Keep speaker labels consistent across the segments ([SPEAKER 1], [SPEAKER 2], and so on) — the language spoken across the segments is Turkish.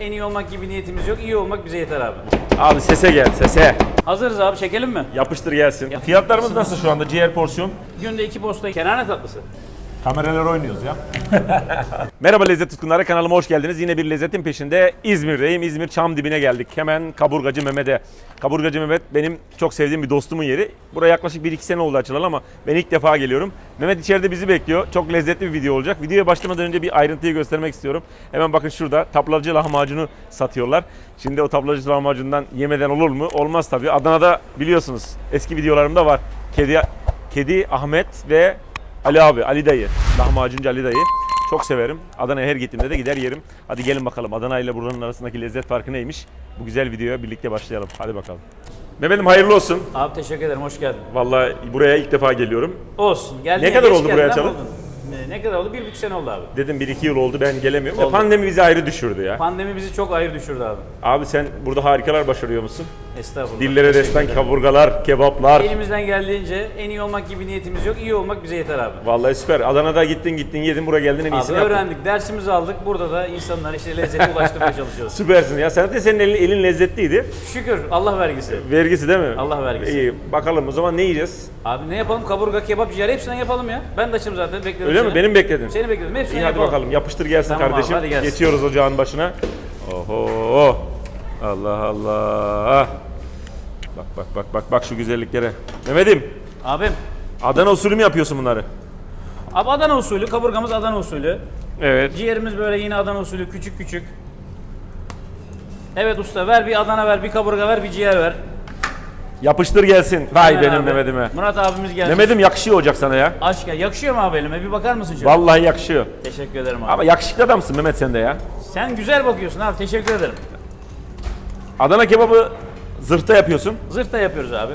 [SPEAKER 1] En iyi olmak gibi niyetimiz yok. İyi olmak bize yeter abi.
[SPEAKER 2] Abi sese gel sese.
[SPEAKER 1] Hazırız abi çekelim mi?
[SPEAKER 2] Yapıştır gelsin. Fiyatlarımız nasıl şu anda ciğer porsiyon?
[SPEAKER 1] Günde iki posta kenarne tatlısı.
[SPEAKER 3] Kameralar oynuyoruz ya.
[SPEAKER 2] Merhaba lezzet tutkunları kanalıma hoş geldiniz. Yine bir lezzetin peşinde İzmir'deyim. İzmir çam dibine geldik. Hemen Kaburgacı Mehmet'e. Kaburgacı Mehmet benim çok sevdiğim bir dostumun yeri. Buraya yaklaşık 1-2 sene oldu açılalı ama ben ilk defa geliyorum. Mehmet içeride bizi bekliyor. Çok lezzetli bir video olacak. Videoya başlamadan önce bir ayrıntıyı göstermek istiyorum. Hemen bakın şurada tablacı lahmacunu satıyorlar. Şimdi o tablacı lahmacundan yemeden olur mu? Olmaz tabii. Adana'da biliyorsunuz eski videolarımda var. Kedi, Kedi Ahmet ve Ali abi, Ali dayı. Lahmacuncu Ali dayı. Çok severim. Adana'ya her gittiğimde de gider yerim. Hadi gelin bakalım Adana ile buranın arasındaki lezzet farkı neymiş? Bu güzel videoya birlikte başlayalım. Hadi bakalım. Mehmet'im hayırlı olsun.
[SPEAKER 1] Abi teşekkür ederim. Hoş geldin.
[SPEAKER 2] Vallahi buraya ilk defa geliyorum.
[SPEAKER 1] Olsun. Geldin
[SPEAKER 2] Ne
[SPEAKER 1] ya,
[SPEAKER 2] kadar
[SPEAKER 1] geç
[SPEAKER 2] oldu
[SPEAKER 1] geldin
[SPEAKER 2] buraya
[SPEAKER 1] ama
[SPEAKER 2] açalı?
[SPEAKER 1] oldun. Ne- Ne kadar oldu? Bir buçuk sene oldu abi.
[SPEAKER 2] Dedim 1-2 yıl oldu ben gelemiyorum. Ya
[SPEAKER 1] Oldu.
[SPEAKER 2] pandemi bizi ayrı düşürdü ya.
[SPEAKER 1] Pandemi bizi çok ayrı düşürdü abi.
[SPEAKER 2] Abi sen burada harikalar başarıyor musun?
[SPEAKER 1] Estağfurullah.
[SPEAKER 2] Dillere destan kaburgalar, kebaplar.
[SPEAKER 1] Elimizden geldiğince en iyi olmak gibi niyetimiz yok. İyi olmak bize yeter abi.
[SPEAKER 2] Vallahi süper. Adana'da gittin gittin yedin buraya geldin en
[SPEAKER 1] Abi
[SPEAKER 2] iyisini yaptın.
[SPEAKER 1] öğrendik, dersimizi aldık. Burada da insanlara işte lezzeti ulaştırmaya çalışıyoruz.
[SPEAKER 2] Süpersin ya. Sen de senin elin, elin lezzetliydi.
[SPEAKER 1] Şükür Allah vergisi.
[SPEAKER 2] Vergisi değil mi?
[SPEAKER 1] Allah vergisi.
[SPEAKER 2] İyi. Bakalım o zaman ne yiyeceğiz?
[SPEAKER 1] Abi ne yapalım? Kaburga, kebap, ciğer hepsinden yapalım ya. Ben de açım zaten bekliyorum
[SPEAKER 2] Öyle
[SPEAKER 1] seni.
[SPEAKER 2] mi? Benim bekledim.
[SPEAKER 1] Seni bekliyorum. Hepsinden
[SPEAKER 2] İyi hadi
[SPEAKER 1] yapalım.
[SPEAKER 2] bakalım. Yapıştır gelsin
[SPEAKER 1] Tamam abi,
[SPEAKER 2] kardeşim.
[SPEAKER 1] hadi gelsin.
[SPEAKER 2] Geçiyoruz ocağın başına. Oho. Allah Allah. Bak bak bak bak bak şu güzelliklere. Mehmet'im
[SPEAKER 1] Abim.
[SPEAKER 2] Adana usulü mü yapıyorsun bunları?
[SPEAKER 1] Abi Adana usulü, kaburgamız Adana usulü.
[SPEAKER 2] Evet.
[SPEAKER 1] Ciğerimiz böyle yine Adana usulü küçük küçük. Evet usta ver bir Adana ver, bir kaburga ver, bir ciğer ver.
[SPEAKER 2] Yapıştır gelsin. Vay
[SPEAKER 1] Hemen
[SPEAKER 2] benim
[SPEAKER 1] abi.
[SPEAKER 2] Mehmet'ime.
[SPEAKER 1] Murat abimiz geldi.
[SPEAKER 2] Mehmet'im yakışıyor olacak sana ya.
[SPEAKER 1] Aşk ya. Yakışıyor mu abi elime? Bir bakar mısın şöyle?
[SPEAKER 2] Vallahi yakışıyor.
[SPEAKER 1] Teşekkür ederim abi.
[SPEAKER 2] Ama yakışıklı adamsın Mehmet sen de ya.
[SPEAKER 1] Sen güzel bakıyorsun abi. Teşekkür ederim.
[SPEAKER 2] Adana kebabı zırhta yapıyorsun.
[SPEAKER 1] Zırhta yapıyoruz abi.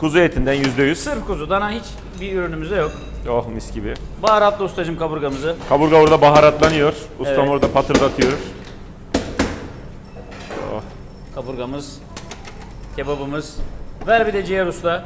[SPEAKER 2] Kuzu etinden %100.
[SPEAKER 1] Sırf kuzu, dana hiç bir ürünümüzde yok.
[SPEAKER 2] Oh mis gibi.
[SPEAKER 1] Baharatlı ustacım kaburgamızı.
[SPEAKER 2] Kaburga orada baharatlanıyor. Ustam
[SPEAKER 1] Evet.
[SPEAKER 2] orada patırdatıyor.
[SPEAKER 1] Kaburgamız, kebabımız. Ver bir de ciğer usta.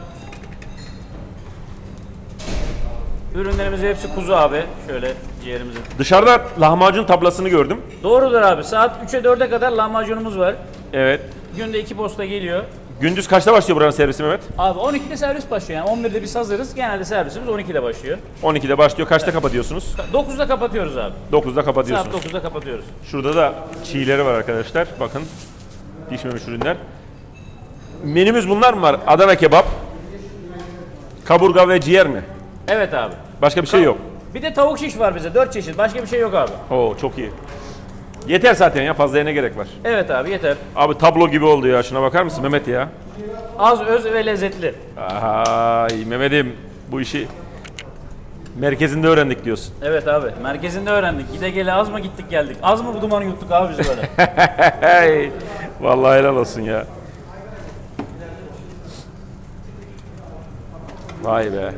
[SPEAKER 1] Ürünlerimizin hepsi kuzu abi. Şöyle ciğerimizin.
[SPEAKER 2] Dışarıda lahmacun tablasını gördüm.
[SPEAKER 1] Doğrudur abi. Saat 3'e 4'e kadar lahmacunumuz var.
[SPEAKER 2] Evet.
[SPEAKER 1] Günde iki posta geliyor.
[SPEAKER 2] Gündüz kaçta başlıyor buranın servisi Mehmet?
[SPEAKER 1] Abi 12'de servis başlıyor yani 11'de biz hazırız. Genelde servisimiz 12'de başlıyor.
[SPEAKER 2] 12'de başlıyor. Kaçta kapatıyorsunuz? 9'da
[SPEAKER 1] 9'da kapatıyoruz abi.
[SPEAKER 2] 9'da
[SPEAKER 1] Saat
[SPEAKER 2] kapatıyorsunuz.
[SPEAKER 1] 9'da kapatıyoruz.
[SPEAKER 2] Şurada da çiğleri var arkadaşlar. Bakın. Pişmemiş ürünler. Menümüz bunlar mı var? Adana kebap, kaburga ve ciğer mi?
[SPEAKER 1] Evet abi.
[SPEAKER 2] Başka bir şey yok.
[SPEAKER 1] Bir de tavuk şiş var bize 4 çeşit. Başka bir şey yok abi.
[SPEAKER 2] Oo çok iyi. Yeter zaten ya fazla ne gerek var.
[SPEAKER 1] Evet abi yeter.
[SPEAKER 2] Abi tablo gibi oldu ya. Şuna bakar mısın Mehmet ya?
[SPEAKER 1] Az öz ve lezzetli.
[SPEAKER 2] Ay Mehmet'im bu işi merkezinde öğrendik diyorsun.
[SPEAKER 1] Evet abi. Merkezinde öğrendik. Gide gele az mı gittik geldik. Az mı bu dumanı yuttuk abi biz böyle.
[SPEAKER 2] Vallahi helal olsun ya. Vay be.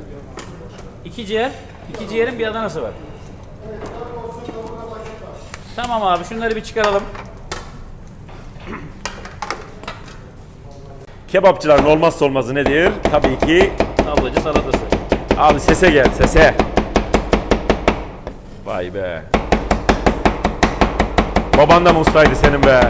[SPEAKER 1] İki ciğer. iki ciğerin bir Adana'sı var. Tamam abi şunları bir çıkaralım.
[SPEAKER 2] Kebapçıların olmazsa olmazı nedir? Tabii ki
[SPEAKER 1] Tablacı salatası.
[SPEAKER 2] abi sese gel sese. Vay be. Baban da mı ustaydı senin be?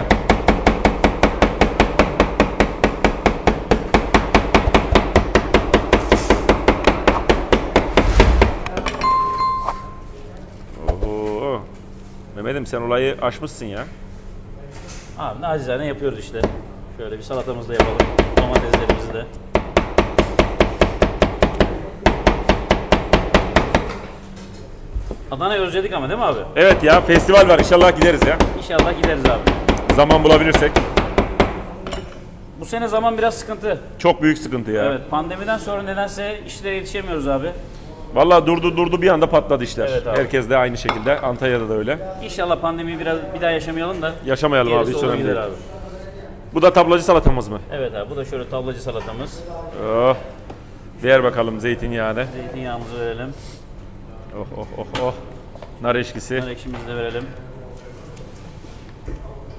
[SPEAKER 2] Mehmet'im sen olayı aşmışsın ya.
[SPEAKER 1] Abi nacizane yapıyoruz işte. Şöyle bir salatamızı da yapalım. Domateslerimizi de. Adana'yı özledik ama değil mi abi?
[SPEAKER 2] Evet ya festival var inşallah gideriz ya.
[SPEAKER 1] İnşallah gideriz abi.
[SPEAKER 2] Zaman bulabilirsek.
[SPEAKER 1] Bu sene zaman biraz sıkıntı.
[SPEAKER 2] Çok büyük sıkıntı ya.
[SPEAKER 1] Evet pandemiden sonra nedense işlere yetişemiyoruz abi.
[SPEAKER 2] Vallahi durdu durdu bir anda patladı işler.
[SPEAKER 1] Evet abi.
[SPEAKER 2] Herkes de aynı şekilde. Antalya'da da öyle.
[SPEAKER 1] İnşallah pandemiyi biraz bir daha yaşamayalım da.
[SPEAKER 2] Yaşamayalım abi hiç
[SPEAKER 1] olur
[SPEAKER 2] önemli
[SPEAKER 1] gider
[SPEAKER 2] değil.
[SPEAKER 1] abi.
[SPEAKER 2] Bu da tablacı salatamız mı?
[SPEAKER 1] Evet abi bu da şöyle tablacı salatamız.
[SPEAKER 2] Oh. Ver bakalım zeytinyağını.
[SPEAKER 1] Zeytinyağımızı verelim.
[SPEAKER 2] Oh oh oh oh. Nar eşkisi.
[SPEAKER 1] Nar ekşimizi de verelim.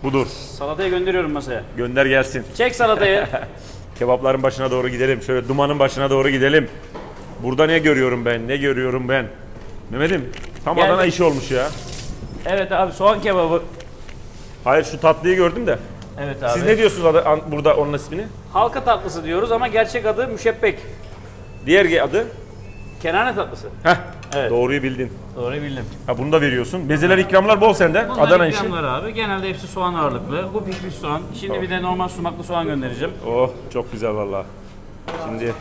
[SPEAKER 2] Budur.
[SPEAKER 1] Salatayı gönderiyorum masaya.
[SPEAKER 2] Gönder gelsin.
[SPEAKER 1] Çek salatayı.
[SPEAKER 2] Kebapların başına doğru gidelim. Şöyle dumanın başına doğru gidelim. Burada ne görüyorum ben? Ne görüyorum ben? Mehmet'im tam
[SPEAKER 1] Geldim.
[SPEAKER 2] Adana işi olmuş ya.
[SPEAKER 1] evet abi soğan kebabı.
[SPEAKER 2] Hayır şu tatlıyı gördüm de.
[SPEAKER 1] Evet abi.
[SPEAKER 2] Siz ne diyorsunuz adı, an- burada onun ismini?
[SPEAKER 1] Halka tatlısı diyoruz ama gerçek adı müşebbek.
[SPEAKER 2] Diğer adı?
[SPEAKER 1] Kenane tatlısı.
[SPEAKER 2] Heh.
[SPEAKER 1] Evet.
[SPEAKER 2] Doğruyu bildin.
[SPEAKER 1] Doğru bildim.
[SPEAKER 2] Ha bunu da veriyorsun. Bezeler ikramlar bol sende.
[SPEAKER 1] Bunlar
[SPEAKER 2] Adana işi.
[SPEAKER 1] ikramlar abi. Genelde hepsi soğan ağırlıklı. Bu pişmiş soğan. Şimdi bir de normal sumaklı soğan göndereceğim.
[SPEAKER 2] Oh çok güzel valla. Şimdi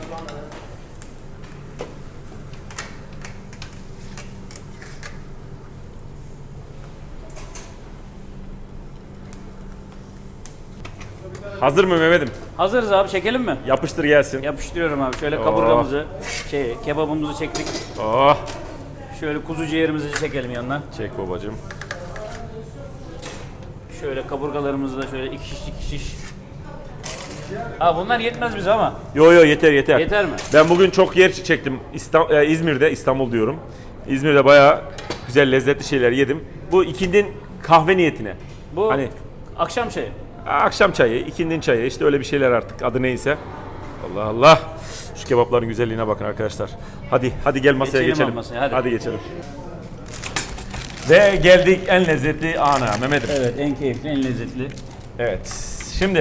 [SPEAKER 2] Hazır mı Mehmet'im?
[SPEAKER 1] Hazırız abi çekelim mi?
[SPEAKER 2] Yapıştır gelsin.
[SPEAKER 1] Yapıştırıyorum abi. Şöyle kaburgamızı, şey kebabımızı çektik.
[SPEAKER 2] Oh.
[SPEAKER 1] Şöyle kuzu ciğerimizi çekelim yanına.
[SPEAKER 2] Çek babacığım.
[SPEAKER 1] Şöyle kaburgalarımızı da şöyle iki şiş iki şiş. Aa bunlar yetmez bize ama.
[SPEAKER 2] Yo yo yeter yeter.
[SPEAKER 1] Yeter mi?
[SPEAKER 2] Ben bugün çok yer çektim. İstam- e, İzmir'de, İstanbul diyorum. İzmir'de bayağı güzel lezzetli şeyler yedim. Bu ikindin kahve niyetine.
[SPEAKER 1] Bu
[SPEAKER 2] Hani
[SPEAKER 1] akşam şeyi.
[SPEAKER 2] Akşam çayı, ikindin çayı işte öyle bir şeyler artık adı neyse. Allah Allah. Şu kebapların güzelliğine bakın arkadaşlar. Hadi hadi gel masaya
[SPEAKER 1] Geçelim
[SPEAKER 2] geçelim.
[SPEAKER 1] masaya, hadi.
[SPEAKER 2] geçelim. Ve geldik en lezzetli ana Mehmet'im.
[SPEAKER 1] Evet en keyifli, en lezzetli.
[SPEAKER 2] Evet. Şimdi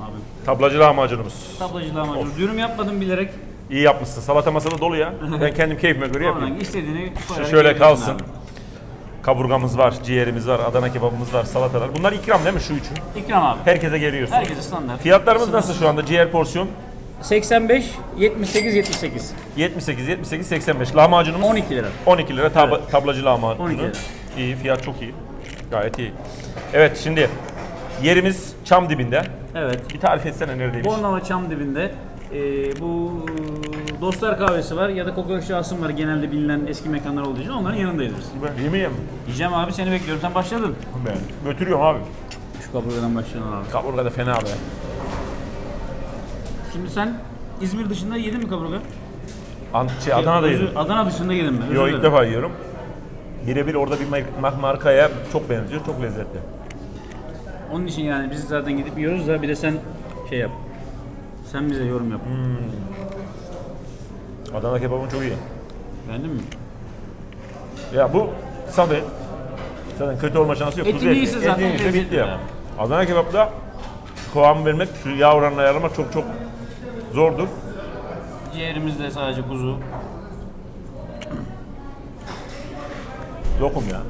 [SPEAKER 1] Abi
[SPEAKER 2] tablacı lahmacunumuz.
[SPEAKER 1] tablacı lahmacun. Dürüm yapmadım bilerek.
[SPEAKER 2] İyi yapmışsın. Salata masada dolu ya. Ben kendim keyfime göre yapıyorum.
[SPEAKER 1] Oradan istediğini koyarak
[SPEAKER 2] Şöyle
[SPEAKER 1] yiyebilirsin
[SPEAKER 2] kalsın.
[SPEAKER 1] abi.
[SPEAKER 2] Kaburgamız var, ciğerimiz var, Adana kebabımız var, salatalar. Bunlar ikram değil mi şu üçün?
[SPEAKER 1] İkram abi.
[SPEAKER 2] Herkese geliyorsun.
[SPEAKER 1] Herkese standart.
[SPEAKER 2] Fiyatlarımız nasıl şu anda? Ciğer porsiyon
[SPEAKER 1] 85, 78, 78.
[SPEAKER 2] 78, 78, 85. Lahmacunumuz
[SPEAKER 1] 12 lira.
[SPEAKER 2] 12 lira tab- tablacı lahmacunu.
[SPEAKER 1] 12 lira.
[SPEAKER 2] İyi, fiyat çok iyi. Gayet iyi. Evet şimdi yerimiz çam dibinde.
[SPEAKER 1] Evet.
[SPEAKER 2] Bir tarif etsene neredeymiş?
[SPEAKER 1] Bornova Çam dibinde e, bu Dostlar Kahvesi var ya da Kokoreç Asım var genelde bilinen eski mekanlar olduğu için onların yanındayız biz.
[SPEAKER 2] Ben yemeyeyim mi?
[SPEAKER 1] Yiyeceğim abi seni bekliyorum. Sen başladın.
[SPEAKER 2] Ben götürüyorum abi.
[SPEAKER 1] Şu kaburgadan başlayalım abi.
[SPEAKER 2] Kaburga da fena be.
[SPEAKER 1] Şimdi sen İzmir dışında yedin mi kaburga?
[SPEAKER 2] An şey, Adana'da yedim.
[SPEAKER 1] Adana dışında yedin mi? Özür
[SPEAKER 2] Yo ilk
[SPEAKER 1] dilerim.
[SPEAKER 2] defa yiyorum. Birebir orada bir mar- markaya çok benziyor, çok lezzetli.
[SPEAKER 1] Onun için yani biz zaten gidip yiyoruz da bir de sen şey yap. Sen bize yorum yap.
[SPEAKER 2] Adana kebabın çok iyi.
[SPEAKER 1] Beğendin mi?
[SPEAKER 2] Ya bu sabi. Zaten kötü olma şansı yok.
[SPEAKER 1] Etin
[SPEAKER 2] Kuzu
[SPEAKER 1] iyisi zaten
[SPEAKER 2] Etin iyisi
[SPEAKER 1] lezzetli
[SPEAKER 2] bitti ya.
[SPEAKER 1] ya.
[SPEAKER 2] Adana kebapta şu kıvamı vermek, şu yağ oranını ayarlamak çok çok zordur.
[SPEAKER 1] Ciğerimiz de sadece kuzu.
[SPEAKER 2] Lokum ya.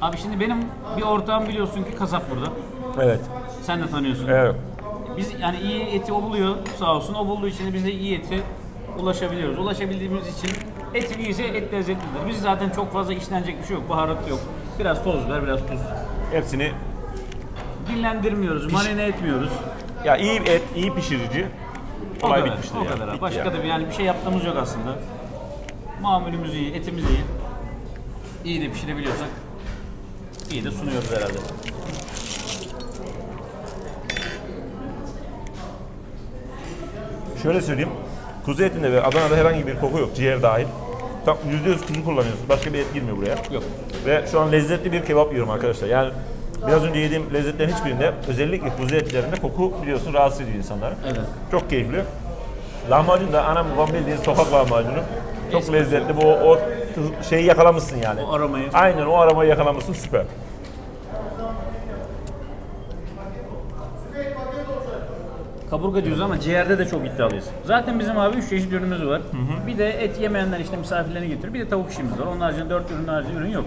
[SPEAKER 1] Abi şimdi benim bir ortağım biliyorsun ki kasap burada.
[SPEAKER 2] Evet.
[SPEAKER 1] Sen de tanıyorsun.
[SPEAKER 2] Evet.
[SPEAKER 1] Biz yani iyi eti o buluyor sağ olsun. O bulduğu için de biz de iyi eti ulaşabiliyoruz. Ulaşabildiğimiz için etin iyiyse et lezzetlidir. Biz zaten çok fazla işlenecek bir şey yok. Baharat yok. Biraz toz biber, biraz tuz.
[SPEAKER 2] Hepsini
[SPEAKER 1] Dinlendirmiyoruz, marine etmiyoruz.
[SPEAKER 2] ya iyi et, iyi pişirici.
[SPEAKER 1] O
[SPEAKER 2] Olay
[SPEAKER 1] kadar,
[SPEAKER 2] bitmiştir
[SPEAKER 1] o kadar.
[SPEAKER 2] Bitti
[SPEAKER 1] Başka
[SPEAKER 2] ya.
[SPEAKER 1] da bir yani bir şey yaptığımız yok aslında. Mamulümüz iyi, etimiz iyi. İyi de pişirebiliyorsak iyi de sunuyoruz herhalde.
[SPEAKER 2] Şöyle söyleyeyim. Kuzu etinde ve Adana'da herhangi bir koku yok. Ciğer dahil. Tam %100 kuzu kullanıyorsunuz. Başka bir et girmiyor buraya.
[SPEAKER 1] Yok.
[SPEAKER 2] Ve şu an lezzetli bir kebap yiyorum arkadaşlar. Yani biraz önce yediğim lezzetlerin hiçbirinde özellikle kuzu etlerinde koku biliyorsun rahatsız ediyor insanları.
[SPEAKER 1] Evet.
[SPEAKER 2] Çok keyifli. Lahmacun da anam babam bildiğin sokak lahmacunu. Çok
[SPEAKER 1] Eski
[SPEAKER 2] lezzetli. Bu o tuz- şeyi yakalamışsın yani.
[SPEAKER 1] O aromayı.
[SPEAKER 2] Aynen o aromayı yakalamışsın süper.
[SPEAKER 1] Kaburga diyoruz ama ciğerde de çok iddialıyız. Zaten bizim abi 3 çeşit ürünümüz var. Bir de et yemeyenler işte misafirlerini getiriyor. Bir de tavuk işimiz var. Onun haricinde 4 ürün haricinde ürün yok.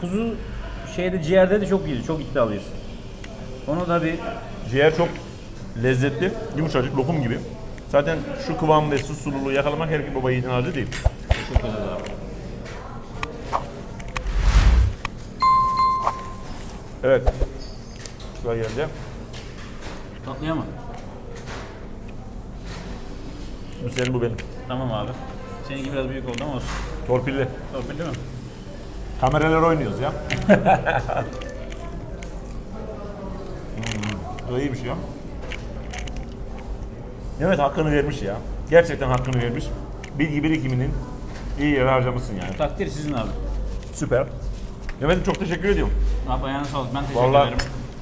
[SPEAKER 1] Kuzu şeyde ciğerde de çok iyiyiz. Çok iddialıyız. Onu da bir
[SPEAKER 2] Ciğer çok lezzetli, yumuşacık, lokum gibi. Zaten şu kıvam ve su sululuğu yakalamak her baba yiğidin harcı değil.
[SPEAKER 1] çok güzel abi.
[SPEAKER 2] Evet. Sıra geldi.
[SPEAKER 1] Tatlıya mı?
[SPEAKER 2] Senin bu benim.
[SPEAKER 1] Tamam abi. Seninki biraz büyük oldu ama olsun.
[SPEAKER 2] Torpilli.
[SPEAKER 1] Torpil değil mi?
[SPEAKER 3] Kameralar oynuyoruz ya.
[SPEAKER 2] Bu iyiymiş ya. Evet hakkını vermiş ya. Gerçekten hakkını vermiş. Bilgi birikiminin iyi yere harcamışsın yani.
[SPEAKER 1] Takdir sizin abi.
[SPEAKER 2] Süper. Mehmet'im çok teşekkür ediyorum.
[SPEAKER 1] Abi ayağına sağlık. Ben teşekkür
[SPEAKER 2] Vallahi
[SPEAKER 1] ederim.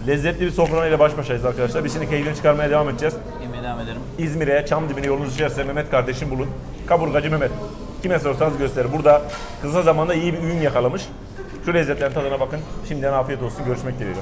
[SPEAKER 2] lezzetli bir sofra ile baş başayız arkadaşlar. Biz şimdi keyfini çıkarmaya devam edeceğiz.
[SPEAKER 1] Devam ederim.
[SPEAKER 2] İzmir'e, çam dibine yolunuz düşerse Mehmet kardeşim bulun. Kaburgacı Mehmet. Kime sorsanız gösterir. Burada kısa zamanda iyi bir ün yakalamış. Şu lezzetlerin tadına bakın. Şimdiden afiyet olsun. Görüşmek dileğiyle.